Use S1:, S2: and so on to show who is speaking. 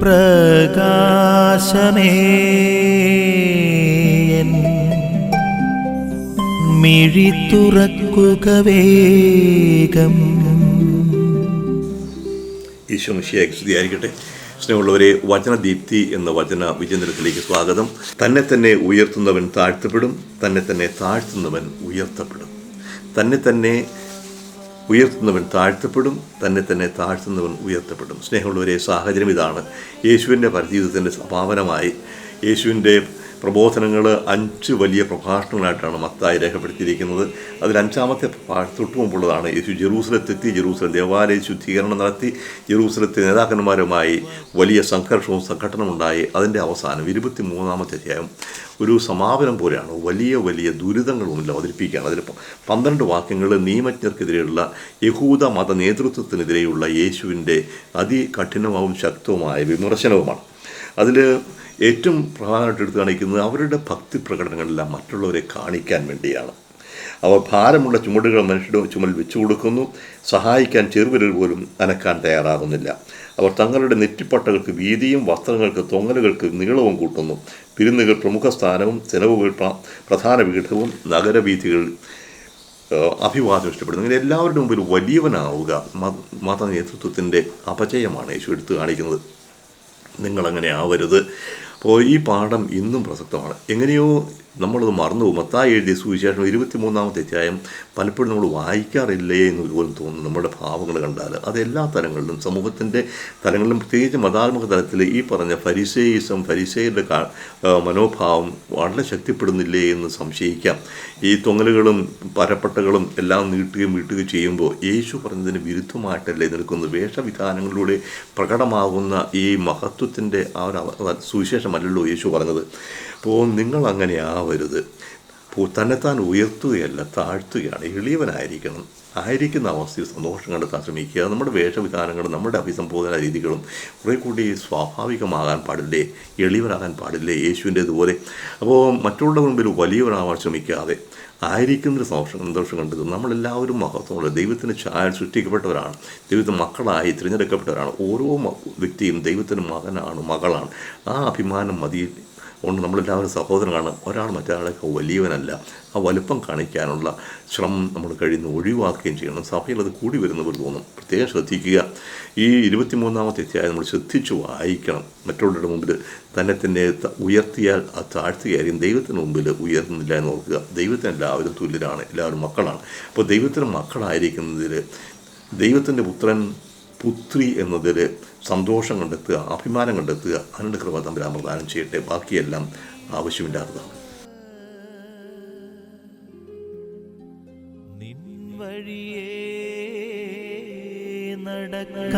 S1: പ്രകാശമേ. മിഴി തുറക്കുക വേഗം.
S2: ഈശോ സ്നേഹമുള്ളവരെ വചനദീപ്തി എന്ന വചന വിചിന്തനത്തിലേക്ക് സ്വാഗതം. തന്നെ തന്നെ ഉയർത്തുന്നവൻ താഴ്ത്തപ്പെടും തന്നെ തന്നെ താഴ്ത്തുന്നവൻ ഉയർത്തപ്പെടും. തന്നെ തന്നെ ഉയർത്തുന്നവൻ താഴ്ത്തപ്പെടും തന്നെ തന്നെ താഴ്ത്തുന്നവൻ ഉയർത്തപ്പെടും. സ്നേഹമുള്ളവരെ സാഹചര്യം ഇതാണ്. യേശുവിന്റെ പരിജീവിതത്തിന്റെ സ്വഭാവനമായി യേശുവിന്റെ പ്രബോധനങ്ങൾ അഞ്ച് വലിയ പ്രഭാഷണങ്ങളായിട്ടാണ് മത്തായി രേഖപ്പെടുത്തിയിരിക്കുന്നത്. അതിൽ അഞ്ചാമത്തെ തൊട്ടു മുമ്പുള്ളതാണ്. യേശു ജെറൂസലത്തെത്തി ജെറൂസലം ദേവാലയ ശുദ്ധീകരണം നടത്തി ജെറൂസലത്തെ നേതാക്കന്മാരുമായി വലിയ സംഘർഷവും സംഘടനമുണ്ടായി അതിന്റെ അവസാനം ഇരുപത്തി മൂന്നാമത്തെ അധ്യായം ഒരു സമാപനം പോലെയാണ്. വലിയ വലിയ ദുരിതങ്ങളുമില്ല അവതരിപ്പിക്കുകയാണ്. അതിൽ പന്ത്രണ്ട് വാക്യങ്ങൾ നിയമജ്ഞർക്കെതിരെയുള്ള യഹൂദ മത നേതൃത്വത്തിനെതിരെയുള്ള യേശുവിന്റെ അതികഠിനവും ശക്തവുമായ വിമർശനവുമാണ്. അതിൽ ഏറ്റവും പ്രധാനമായിട്ട് എടുത്ത് കാണിക്കുന്നത് അവരുടെ ഭക്തി പ്രകടനങ്ങളെല്ലാം മറ്റുള്ളവരെ കാണിക്കാൻ വേണ്ടിയാണ്. അവ ഭാരമുള്ള ചുമടുകൾ മനുഷ്യരുടെ ചുമൽ വെച്ചു കൊടുക്കുന്നു. സഹായിക്കാൻ ചെറുവിരൽ പോലും അനക്കാൻ തയ്യാറാകുന്നില്ല. അവർ തങ്ങളുടെ നെറ്റിപ്പട്ടകൾക്ക് വീതിയും വസ്ത്രങ്ങൾക്ക് തൊങ്ങലുകൾക്ക് നീളവും കൂട്ടുന്നു. വിരുന്നുകൾ പ്രമുഖ സ്ഥാനവും ചെലവുകൾ പ്രധാന പീഠവും നഗരവീഥികൾ അഭിവാദം ഇഷ്ടപ്പെടുന്നു. ഇങ്ങനെ എല്ലാവരുടെ മുമ്പിൽ വലിയവനാവുക മത നേതൃത്വത്തിന്റെ അപചയമാണ് യേശു എടുത്തു കാണിക്കുന്നത്. നിങ്ങളങ്ങനെ ആവരുത്. അപ്പോൾ ഈ പാഠം ഇന്നും പ്രസക്തമാണ്. എങ്ങനെയോ നമ്മളത് മറന്നു പോകും. മത്തായി എഴുതിയ സുവിശേഷം ഇരുപത്തിമൂന്നാമത്തെ അധ്യായം പലപ്പോഴും നമ്മൾ വായിക്കാറില്ലേ എന്ന് പോലും തോന്നുന്നു. നമ്മുടെ ഭാവങ്ങൾ കണ്ടാൽ അത് എല്ലാ തലങ്ങളിലും സമൂഹത്തിന്റെ തലങ്ങളിലും പ്രത്യേകിച്ച് മതാത്മക തലത്തിൽ ഈ പറഞ്ഞ ഫരിസേയിസം ഫരിസേയുടെ മനോഭാവം വളരെ ശക്തിപ്പെടുന്നില്ലേ എന്ന് സംശയിക്കാം. ഈ തൊങ്ങലുകളും പരപ്പട്ടകളും എല്ലാം നീട്ടുകയും വീട്ടുകയും ചെയ്യുമ്പോൾ യേശു പറഞ്ഞതിന് വിരുദ്ധമായിട്ടല്ലേ നിൽക്കുന്നത് വേഷവിധാനങ്ങളിലൂടെ പ്രകടമാകുന്ന ഈ മഹത്വത്തിന്റെ ആ ഒരു അവ- സുവിശേഷമല്ലല്ലോ യേശു പറഞ്ഞത്. അപ്പോൾ നിങ്ങൾ അങ്ങനെ ആവരുത്. തന്നെത്താൻ ഉയർത്തുകയല്ല താഴ്ത്തുകയാണ്. എളിയവനായിരിക്കണം. ആയിരിക്കുന്ന അവസ്ഥയിൽ സന്തോഷം കണ്ടെത്താൻ ശ്രമിക്കുക. നമ്മുടെ വേഷവിധാനങ്ങളും നമ്മുടെ അഭിസംബോധന രീതികളും കുറേ കൂടി സ്വാഭാവികമാകാൻ പാടില്ലേ? എളിയവനാകാൻ പാടില്ലേ? യേശുവിന്റേതുപോലെ. അപ്പോൾ മറ്റുള്ളവരുടെ മുമ്പിൽ വലിയവനാവാൻ ശ്രമിക്കാതെ ആയിരിക്കുന്നൊരു സന്തോഷം സന്തോഷം കണ്ടത് നമ്മളെല്ലാവരും മഹത്വമുള്ള ദൈവത്തിന് ചായ സൃഷ്ടിക്കപ്പെട്ടവരാണ്. ദൈവത്തിന് മക്കളായി തിരഞ്ഞെടുക്കപ്പെട്ടവരാണ്. ഓരോ വ്യക്തിയും ദൈവത്തിന് മകനാണ് മകളാണ്. ആ അഭിമാനം മതി കൊണ്ട് നമ്മളെല്ലാവരും സഹോദരനാണ് ഒരാൾ മറ്റൊരാളെയൊക്കെ വലിയവനല്ല. ആ വലുപ്പം കാണിക്കാനുള്ള ശ്രമം നമ്മൾ കഴിയുന്ന ഒഴിവാക്കുകയും ചെയ്യണം. സഭയിൽ അത് കൂടി വരുന്നവർ തോന്നും. പ്രത്യേകം ശ്രദ്ധിക്കുക. ഈ ഇരുപത്തിമൂന്നാമത്തെ അധ്യായം നമ്മൾ ശ്രദ്ധിച്ചു വായിക്കണം. മറ്റുള്ളവരുടെ മുമ്പിൽ തന്നെ തന്നെ ഉയർത്തിയാൽ ആ താഴ്ത്തുകയായിരിക്കും. ദൈവത്തിന് മുമ്പിൽ ഉയർന്നില്ല എന്ന് ഓർക്കുക. ദൈവത്തിന് എല്ലാവരും തുല്യരാണ്. എല്ലാവരും മക്കളാണ്. അപ്പോൾ ദൈവത്തിന് മക്കളായിരിക്കുന്നതിൽ ദൈവത്തിന്റെ പുത്രൻ പുത്രി എന്നതിൽ സന്തോഷം കണ്ടെത്തുക അഭിമാനം കണ്ടെത്തുക അതിനുള്ള കൃപ തമ്പുരാൻ ചെയ്യട്ടെ. ബാക്കിയെല്ലാം ആവശ്യമില്ലാത്തതാണ്.
S1: നടക്ക